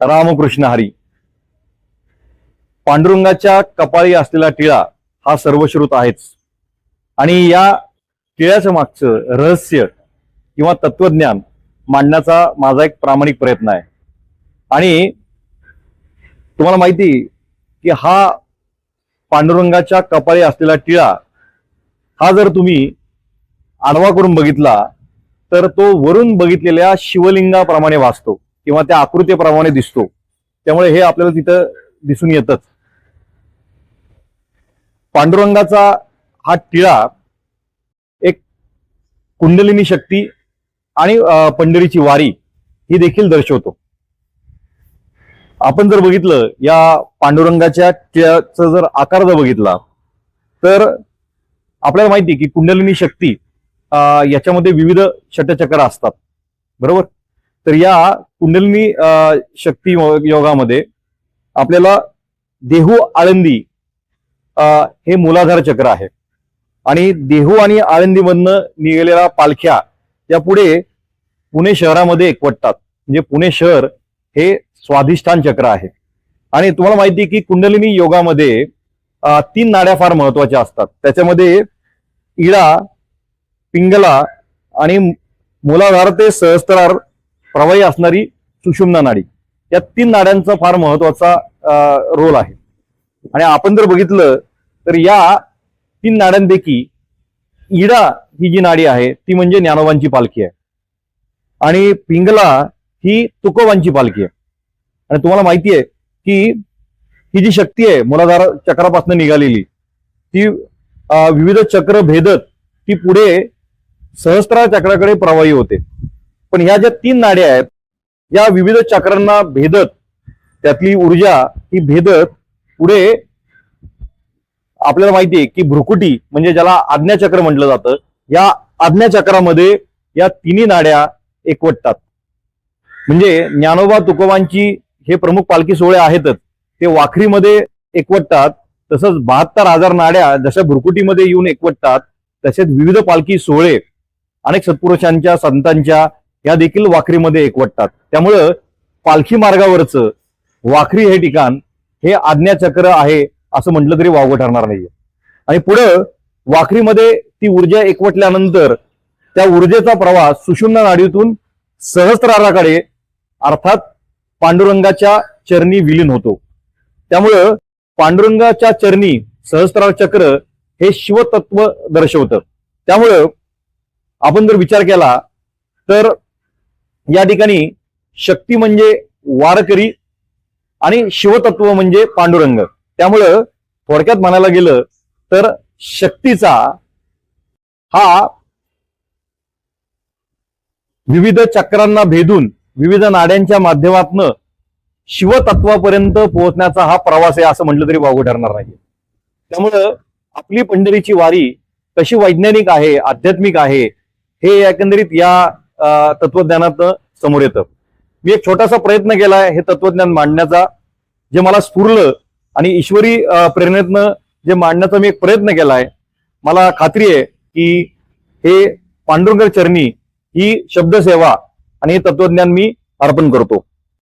रामकृष्ण हरी. पांडुरंगाच्या कपाळी असलेला टिळा हा सर्वश्रुत आहेच. आणि या टिळ्याच्या मागचं रहस्य किंवा तत्वज्ञान मांडण्याचा माझा एक प्रामाणिक प्रयत्न आहे. आणि तुम्हाला माहिती की हा पांडुरंगाच्या कपाळी असलेला टिळा हा जर तुम्ही आडवा करून बघितला तर तो वरून बघितलेल्या शिवलिंगाप्रमाणे वाचतो. किंवा त्या आकृतीप्रमाणे दिसतो. त्यामुळे हे आपल्याला तिथं दिसून येतच. पांडुरंगाचा हा टिळा एक कुंडलिनी शक्ती आणि पंढरीची वारी ही देखील दर्शवतो. आपण जर बघितलं या पांडुरंगाच्या टिळाचा जर आकार जर बघितला तर आपल्याला माहिती आहे की कुंडलिनी शक्ती याच्यामध्ये विविध षटचक्र असतात. बरोबर? तर या कुंडलिनी शक्ती योगामध्ये आपल्याला देहू आळंदी हे मूलाधार चक्र आहे. आणि देहू आणि आळंदीमधनं निघालेल्या पालख्या या पुढे पुणे शहरामध्ये एकवटतात. म्हणजे पुणे शहर हे स्वाधिष्ठान चक्र आहे. आणि तुम्हाला माहिती आहे की कुंडलिनी योगामध्ये तीन नाड्या फार महत्त्वाच्या असतात. त्याच्यामध्ये इडा पिंगला आणि मुलाधार ते सहस्त्रार प्रवाही असणारी सुषुम्ना नाडी. या तीन नाड्यांचा फार महत्त्वाचा रोल आहे. आणि आपण जर बघितलं तर या तीन नाड्यांपैकी इडा ही जी नाडी आहे ती म्हणजे ज्ञानोबांची पालखी आहे. आणि पिंगला ही तुकोबांची पालखी आहे. आणि तुम्हाला माहिती आहे की ही जी शक्ती आहे मुलाधार चक्रापासून निघालेली ती विविध चक्र भेदत ती पुढे सहस्त्रा चक्राकडे प्रवाही होते. पण ह्या ज्या तीन नाड्या आहेत या विविध चक्रांना भेदत त्यातली ऊर्जा ही भेदत पुढे आपल्याला माहिती आहे की भ्रुकुटी म्हणजे ज्याला आज्ञाचक्र म्हटलं जातं या आज्ञाचक्रामध्ये या तिन्ही नाड्या एकवटतात. म्हणजे ज्ञानोबा तुकोबांची हे प्रमुख पालखी सोहळे आहेतच ते वाखरीमध्ये एकवटतात तसंच बहात्तर हजार नाड्या जशा भ्रुकुटीमध्ये येऊन एकवटतात तसेच विविध पालखी सोहळे अनेक सत्पुरुषांच्या संतांच्या या देखील वाखरीमध्ये एकवटतात त्यामुळं पालखी मार्गावरचं वाखरी हे ठिकाण हे आज्ञाचक्र आहे असं म्हटलं तरी वावगं ठरणार नाहीये. आणि पुढं वाखरीमध्ये ती ऊर्जा एकवटल्यानंतर त्या ऊर्जेचा प्रवास सुषुम्ना नाडीतून सहस्राराकडे अर्थात पांडुरंगाच्या चरणी विलीन होतो. त्यामुळं पांडुरंगाच्या चरणी सहस्रार चक्र हे शिवतत्व दर्शवतं. त्यामुळं आपण जर विचार केला तर या ठिकाणी शक्ती म्हणजे वारकरी आणि शिवतत्व म्हणजे पांडुरंग. त्यामुळं थोडक्यात म्हणायला गेलं तर शक्तीचा हा विविध चक्रांना भेदून विविध नाड्यांच्या माध्यमातनं शिवतत्वापर्यंत पोहोचण्याचा हा प्रवास आहे असं म्हटलं तरी वागू ठरणार नाही. त्यामुळं आपली पंढरीची वारी कशी वैज्ञानिक आहे आध्यात्मिक आहे. हे एकंदरीत या तत्वज्ञानात समोर येतं. मी एक छोटासा प्रयत्न केलाय हे तत्वज्ञान मांडण्याचा जे मला स्फुरलं आणि ईश्वरी प्रेरणेतनं जे मांडण्याचा मी एक प्रयत्न केलाय मला खात्री आहे की हे पांडुरंग चरणी ही शब्दसेवा आणि हे तत्वज्ञान मी अर्पण करतो.